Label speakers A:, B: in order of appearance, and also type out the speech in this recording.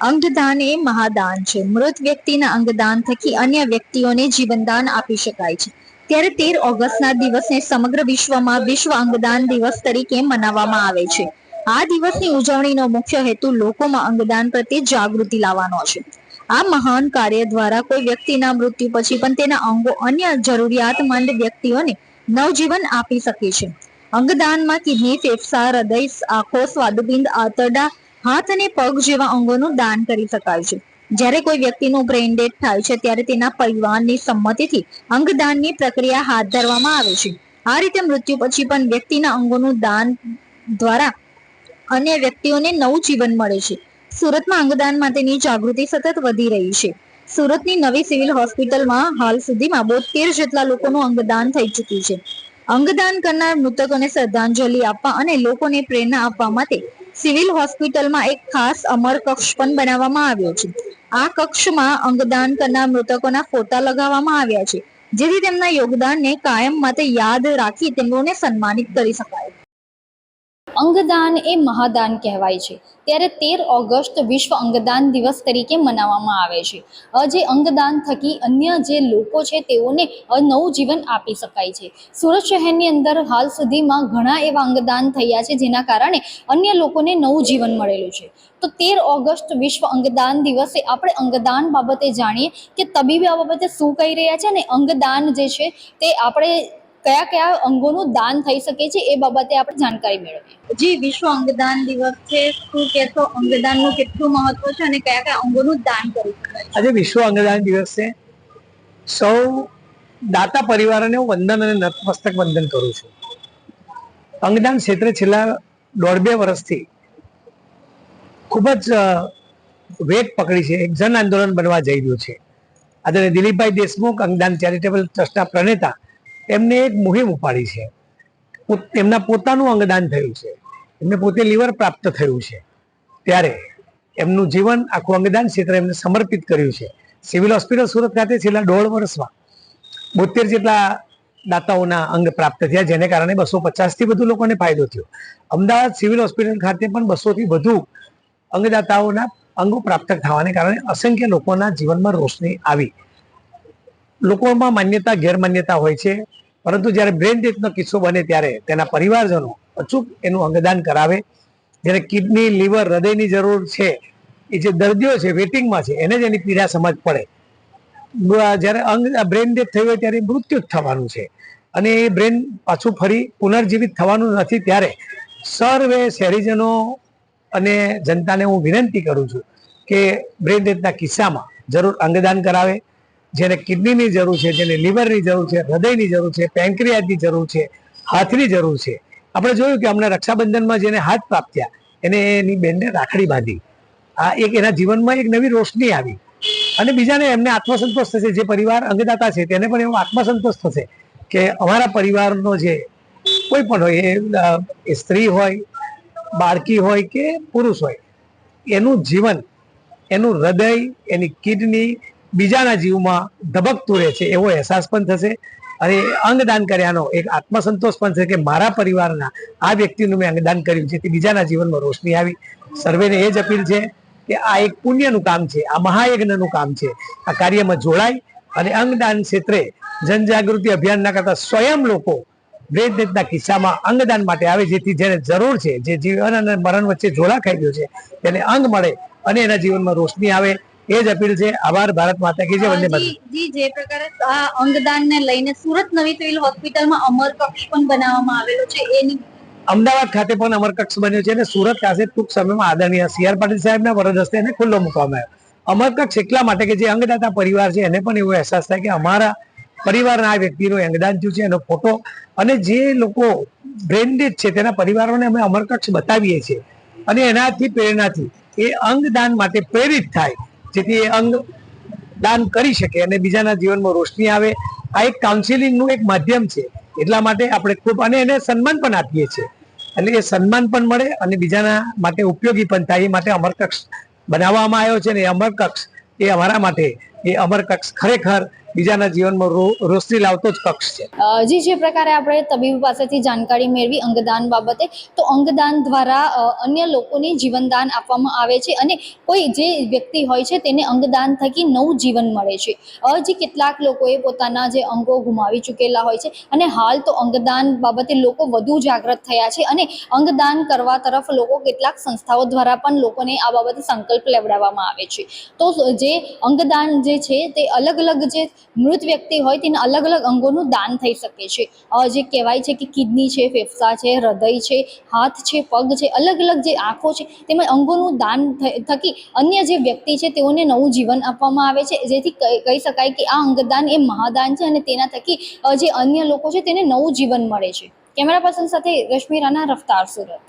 A: અંગદાન એ મહાદાન છે. મૃત વ્યક્તિના અંગદાન થકી અન્ય વ્યક્તિઓને જીવનદાન આપી શકાય છે. ત્યારે તેર ઓગસ્ટના દિવસને સમગ્ર વિશ્વમાં વિશ્વ અંગદાન દિવસ તરીકે મનાવવામાં આવે છે. આ દિવસની ઉજવણીનો મુખ્ય હેતુ લોકોમાં અંગદાન પ્રત્યે જાગૃતિ લાવવાનો છે. આ મહાન કાર્ય દ્વારા કોઈ વ્યક્તિના મૃત્યુ પછી પણ તેના અંગો અન્ય જરૂરિયાતમંદ વ્યક્તિઓને નવજીવન આપી શકે છે. અંગદાનમાં કિડની, ફેફસા, હૃદય, આંખો, સ્વાદુપિંડ, આંતરડા હાથ અને પગ જેવા અંગોનું દાન કરી શકાય છે. જ્યારે કોઈ વ્યક્તિનું બ્રેઇન ડેડ થાય છે, ત્યારે તેના પરિવારની સંમતિથી અંગદાનની પ્રક્રિયા હાથ ધરવામાં આવે છે. આ રીતે મૃત્યુ પછી પણ વ્યક્તિના અંગોનું દાન દ્વારા અન્ય વ્યક્તિઓને નવું જીવન મળે છે. સુરતમાં અંગદાન માટેની જાગૃતિ સતત વધી રહી છે. સુરતની નવી સિવિલ હોસ્પિટલમાં હાલ સુધીમાં બોતેર જેટલા લોકોનું અંગદાન થઈ ચૂક્યું છે. અંગદાન કરનાર મૃતકોને શ્રદ્ધાંજલિ આપવા અને લોકોને પ્રેરણા આપવા માટે સિવિલ હોસ્પિટલમાં એક ખાસ અમર કક્ષ પણ બનાવવામાં આવ્યો છે. આ કક્ષમાં અંગદાન કરનાર મૃતકોના ફોટા લગાવવામાં આવ્યા છે. જેથી તેમના યોગદાનને કાયમ માટે યાદ રાખી તેમનોને સન્માનિત કરી શકાય. અંગદાન એ મહાદાન કહેવાય છે. ત્યારે તેર ઓગસ્ટ વિશ્વ અંગદાન દિવસ તરીકે મનાવવામાં આવે છે. જે અંગદાન થકી અન્ય જે લોકો છે તેઓને નવું જીવન આપી શકાય છે. સુરત શહેરની અંદર હાલ સુધીમાં ઘણા એવા અંગદાન થયા છે જેના કારણે અન્ય લોકોને નવું જીવન મળેલું છે. તો તેર ઓગસ્ટ વિશ્વ અંગદાન દિવસે આપણે અંગદાન બાબતે જાણીએ કે તબીબી આ બાબતે શું કહી રહ્યા છે અને અંગદાન જે છે તે આપણે કયા કયા અંગોનું દાન થઈ શકે છે એ બાબતે આપણે જાણકારી મેળવીએ. જી વિશ્વ અંગદાન દિવસ છે. શું કહેશો? અંગદાનનું કેટલું મહત્વ છે અને કયા કયા અંગોનું દાન કરી શકાય
B: આજે વિશ્વ અંગદાન દિવસ છે. સૌ દાતા પરિવારને હું વંદન અને નતમસ્તક વંદન કરું છું. અંગદાન ક્ષેત્રે છેલ્લા દોઢ બે વર્ષથી ખૂબ જ વેગ પકડી છે. એક જન આંદોલન બનવા જઈ રહ્યું છે. આદરણીય દિલીપભાઈ દેશમુખ અંગદાન ચેરિટેબલ ટ્રસ્ટના પ્રણેતા એમને એક મુહિમ ઉપાડી છે. એમના પોતાનું અંગદાન થયું છે. એમને પોતે લીવર પ્રાપ્ત થયું છે. ત્યારે એમનું જીવન આખું અંગદાન ક્ષેત્રે એમને સમર્પિત કર્યું છે. સિવિલ હોસ્પિટલ સુરત ખાતે છેલ્લા દોઢ વર્ષમાં બોતેર જેટલા દાતાઓના અંગ પ્રાપ્ત થયા, જેને કારણે બસો પચાસથી વધુ લોકોને ફાયદો થયો. અમદાવાદ સિવિલ હોસ્પિટલ ખાતે પણ બસોથી વધુ અંગદાતાઓના અંગો પ્રાપ્ત થવાને કારણે અસંખ્ય લોકોના જીવનમાં રોશની આવી. લોકોમાં માન્યતા, ગેરમાન્યતા હોય છે. પરંતુ જ્યારે બ્રેન ડેથનો કિસ્સો બને ત્યારે તેના પરિવારજનો અચૂક એનું અંગદાન કરાવે. જ્યારે કિડની, લીવર, હૃદયની જરૂર છે, એ જે દર્દીઓ છે, વેટિંગમાં છે, એને જ એની પીડા સમજ પડે. જ્યારે અંગ, બ્રેન ડેથ થયું હોય ત્યારે મૃત્યુ જ થવાનું છે. અને એ બ્રેન પાછું ફરી પુનર્જીવિત થવાનું નથી ત્યારે સર્વે શહેરીજનો અને જનતાને હું વિનંતી કરું છું કે બ્રેન ડેથના કિસ્સામાં જરૂર અંગદાન કરાવે. જેને કિડનીની જરૂર છે, જેને લીવરની જરૂર છે, હૃદયની જરૂર છે પેન્ક્રિયાની જરૂર છે, હાથની જરૂર છે. આપણે જોયું કે અમને રક્ષાબંધનમાં જેને હાથ પ્રાપ્ત થયા એને એની બેનને રાખડી બાંધી. આ એક એના જીવનમાં એક નવી રોશની આવી. અને બીજાને એમને આત્મસંતોષ થશે. જે પરિવાર અંગદાતા છે, તેને પણ એવો આત્મસંતોષ થશે કે અમારા પરિવારનો જે કોઈ પણ હોય એ સ્ત્રી હોય, બાળકી હોય કે પુરુષ હોય, એનું જીવન, એનું હૃદય, એની કિડની બીજાના જીવમાં ધબકતું રહે છે, એવો અહેસાસ પણ થશે. અને અંગદાન કર્યાનો એક આત્મસંતોષ પણ છે કે મારા પરિવારના આ વ્યક્તિનું મેં અંગદાન કર્યું, જેથી બીજાના જીવનમાં રોશની આવી. સર્વેને એ જ અપીલ છે કે આ એક પુણ્યનું કામ છે, આ મહાયજ્ઞનું કામ છે. આ કાર્યમાં જોડાય અને અંગદાન ક્ષેત્રે જનજાગૃતિ અભિયાનના કરતા સ્વયં લોકો ડેથના કિસ્સામાં અંગદાન માટે આવે, જેથી જેને જરૂર છે, જે જીવન અને મરણ વચ્ચે જોડા ખાઈ ગયો છે, તેને અંગ મળે અને એના જીવનમાં રોશની આવે. એ જ અપીલ છે. આભાર. ભારત માતા કી જય. વંદે માતરમ.
A: જી જી પ્રકારે આ અંગદાનને લઈને સુરત નવી સિવિલ હોસ્પિટલમાં અમર કક્ષ પણ બનાવવામાં આવેલો છે. એની
B: અમદાવાદ ખાતે પણ અમરકક્ષ બન્યો છે અને સુરત ખાતે ટૂંક સમયમાં આદરણીય સી આર પાટીલ સાહેબના વરદ હસ્તે એને ખુલ્લો મૂકવામાં આવ્યો. અમરકક્ષ એટલા માટે કે જે અંગદાતા પરિવાર છે એને પણ એવો અહેસાસ થાય કે અમારા પરિવારના આ વ્યક્તિનું અંગદાન થયું છે એનો ફોટો અને જે લોકો બ્રેન્ડેડ છે તેના પરિવારોને અમે અમરકક્ષ બતાવીએ છીએ. અને એનાથી પ્રેરણાથી એ અંગદાન માટે પ્રેરિત થાય. જેથી એ અંગ દાન કરી શકે અને બીજાના જીવનમાં રોશની આવે. આ એક કાઉન્સિલિંગનું એક માધ્યમ છે. એટલા માટે આપણે ખૂબ અને એને સન્માન પણ આપીએ છીએ. એટલે એ સન્માન પણ મળે અને બીજાના માટે ઉપયોગી પણ થાય. એ માટે અમરકક્ષ બનાવવામાં આવ્યો છે ને એ અમરકક્ષ એ અમારા માટે, એ અમરકક્ષ ખરેખર બીજાના જીવનમાં રોશની લાવતો જ પક્ષ છે.
C: જી, જે પ્રકારે આપણે તબીબ પાસેથી જાણકારી મેળવી અંગદાન બાબતે, તો અંગદાન દ્વારા અન્ય લોકોને જીવનદાન આપવામાં આવે છે અને કોઈ જે વ્યક્તિ હોય છે તેને અંગદાન થકી નવું જીવન મળે છે. હજી કેટલાક લોકોએ પોતાના જે અંગો ગુમાવી ચૂકેલા હોય છે અને હાલ તો અંગદાન બાબતે લોકો વધુ જાગૃત થયા છે અને અંગદાન કરવા તરફ લોકો કેટલાક સંસ્થાઓ દ્વારા પણ લોકોને આ બાબતે સંકલ્પ લેવડાવવામાં આવે છે. તો જે અંગદાન જે છે તે અલગ અલગ જે મૃત વ્યક્તિ હોય તેને અલગ અલગ અંગોનું દાન થઈ શકે છે. જે કહેવાય છે કે કિડની છે, ફેફસા છે, હૃદય છે, હાથ છે, પગ છે, અલગ અલગ જે આંખો છે તેમજ અંગોનું દાન થકી અન્ય જે વ્યક્તિ છે તેઓને નવું જીવન આપવામાં આવે છે. જેથી કહી શકાય કે આ અંગદાન એ મહાદાન છે અને તેના થકી જે અન્ય લોકો છે તેને નવું જીવન મળે છે. કેમેરા પર્સન સાથે રશ્મિ રાણા રફતાર સુરત.